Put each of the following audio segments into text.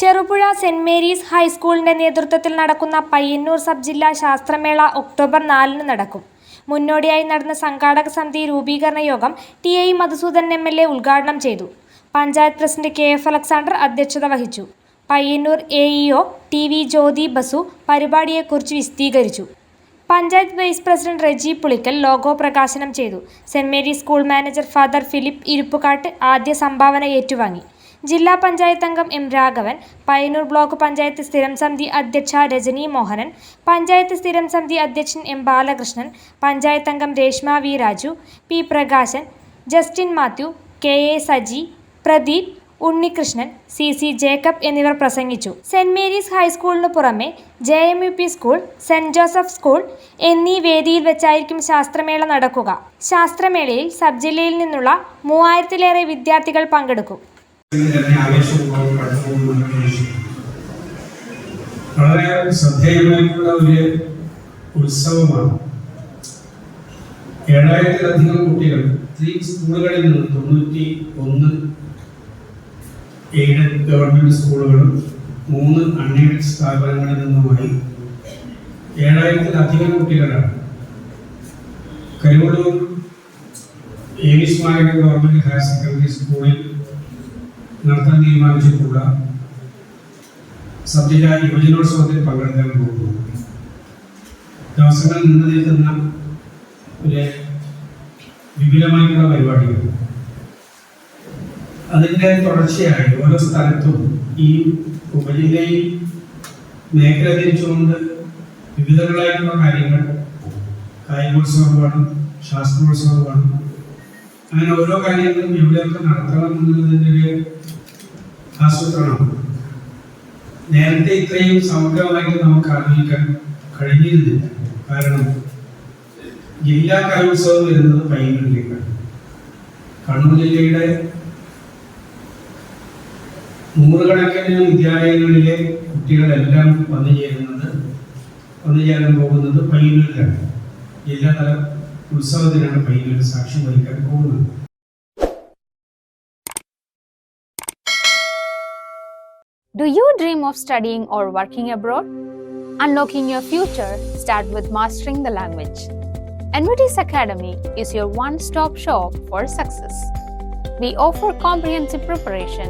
Cherupuzha saint Mary's ഹൈസ്കൂളിന്റെ നേതൃത്വത്തിൽ നടക്കുന്ന Payyanur sub ജില്ലാ ശാസ്ത്രമേള ഒക്ടോബർ നാലിന് നടക്കും. മുന്നോടിയായി നടന്ന സംഘാടക സമിതി രൂപീകരണ യോഗം T I Madhusudan M L A ഉദ്ഘാടനം ചെയ്തു. Panchayat president K F Alexander അധ്യക്ഷത വഹിച്ചു. Payyanur A E O T V Jyothi Basu പരിപാടിയെക്കുറിച്ച് വിശദീകരിച്ചു. Panchayat vice president Reji Pulickal logo പ്രകാശനം ചെയ്തു. Saint Mary school manager father Philip Iruppukattu ആദ്യ സംഭാവന ഏറ്റുവാങ്ങി. ജില്ലാ പഞ്ചായത്ത് അംഗം എം രാഘവൻ പയ്യന്നൂർ ബ്ലോക്ക് പഞ്ചായത്ത് സ്ഥിരം സമിതി അധ്യക്ഷ രജനി മോഹനൻ പഞ്ചായത്ത് സ്ഥിരം സമിതി അധ്യക്ഷൻ എം ബാലകൃഷ്ണൻ പഞ്ചായത്ത് അംഗം Reshma V Raju P Prakashan Justin Mathew K A Saji Pradeep Unnikrishnan C. C. Jacob എന്നിവർ പ്രസംഗിച്ചു. സെന്റ് മേരീസ് ഹൈസ്കൂളിന് പുറമെ J. M. U. P school Saint Joseph school എന്നീ വേദിയിൽ വെച്ചായിരിക്കും ശാസ്ത്രമേള നടക്കുക. ശാസ്ത്രമേളയിൽ സബ് ജില്ലയിൽ നിന്നുള്ള മൂവായിരത്തിലേറെ വിദ്യാർത്ഥികൾ പങ്കെടുക്കും. വളരെ ശ്രദ്ധേയമായിട്ടുള്ള ഒരു ഉത്സവമാണ്. ഏഴായിരത്തിലധികം കുട്ടികൾ സ്കൂളുകളിൽ നിന്ന് തൊണ്ണൂറ്റി ഒന്ന് എയ്ഡഡ് ഗവൺമെന്റ് സ്കൂളുകളും മൂന്ന് അൺഎയ്ഡഡ് സ്ഥാപനങ്ങളിൽ നിന്നുമായി ഏഴായിരത്തിലധികം കുട്ടികളാണ്. കരിവള്ളൂർ ഏവിസ് സ്മാരക ഗവൺമെന്റ് ഹയർ സെക്കൻഡറി സ്കൂളിൽ നടത്താൻ തീരുമാനിച്ചിട്ടുള്ള സബ്ജില്ല യുവജനോത്സവത്തിൽ പങ്കെടുക്കാൻ പോകുന്നു. ദിവസങ്ങൾ നീണ്ടു നിൽക്കുന്ന ഒരു വിപുലമായിട്ടുള്ള പരിപാടികൾ. അതിന്റെ തുടർച്ചയായി ഓരോ സ്ഥലത്തും ഈ ഉപജില്ലയിൽ മേഖല തിരിച്ചുകൊണ്ട് വിവിധങ്ങളായിട്ടുള്ള കാര്യങ്ങൾ കായികോത്സവമാണ് ശാസ്ത്രോത്സവമാണ് അങ്ങനെ ഓരോ കാര്യങ്ങളും എവിടെയൊക്കെ നടത്തണം എന്നുള്ളതിന്റെ ഒരു ആസൂത്രണം നേരത്തെ ഇത്രയും സമഗ്രമായിട്ട് നമുക്ക് ആലോചിക്കാൻ കഴിഞ്ഞിരുന്നില്ല. കാരണം ജില്ലാ കലോത്സവം വരുന്നത് പയ്യന്നൂരിലേക്കാണ്. കണ്ണൂർ ജില്ലയുടെ നൂറുകണക്കിന് വിദ്യാലയങ്ങളിലെ കുട്ടികളെല്ലാം വന്നു ചേരുന്നത് വന്നു ചേരാൻ പോകുന്നത് പയ്യന്നൂരിലാണ് ജില്ലാതല ഉത്സവത്തിനാണ് പയ്യന്നൂർ സാക്ഷ്യം വഹിക്കാൻ പോകുന്നത് Do you dream of studying or working abroad? Unlocking your future start with mastering the language. NVT's Academy is your one-stop shop for success. We offer comprehensive preparation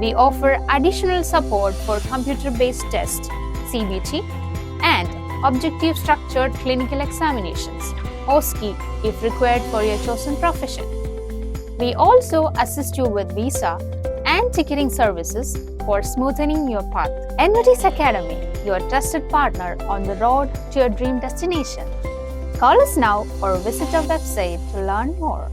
we offer additional support for computer based tests, CBT, and objective structured clinical examinations, OSCE, if required for your chosen profession. We also assist you with visa and ticketing services for smoothening your path. NVT's Academy, your trusted partner on the road to your dream destination. Call us now or visit our website to learn more.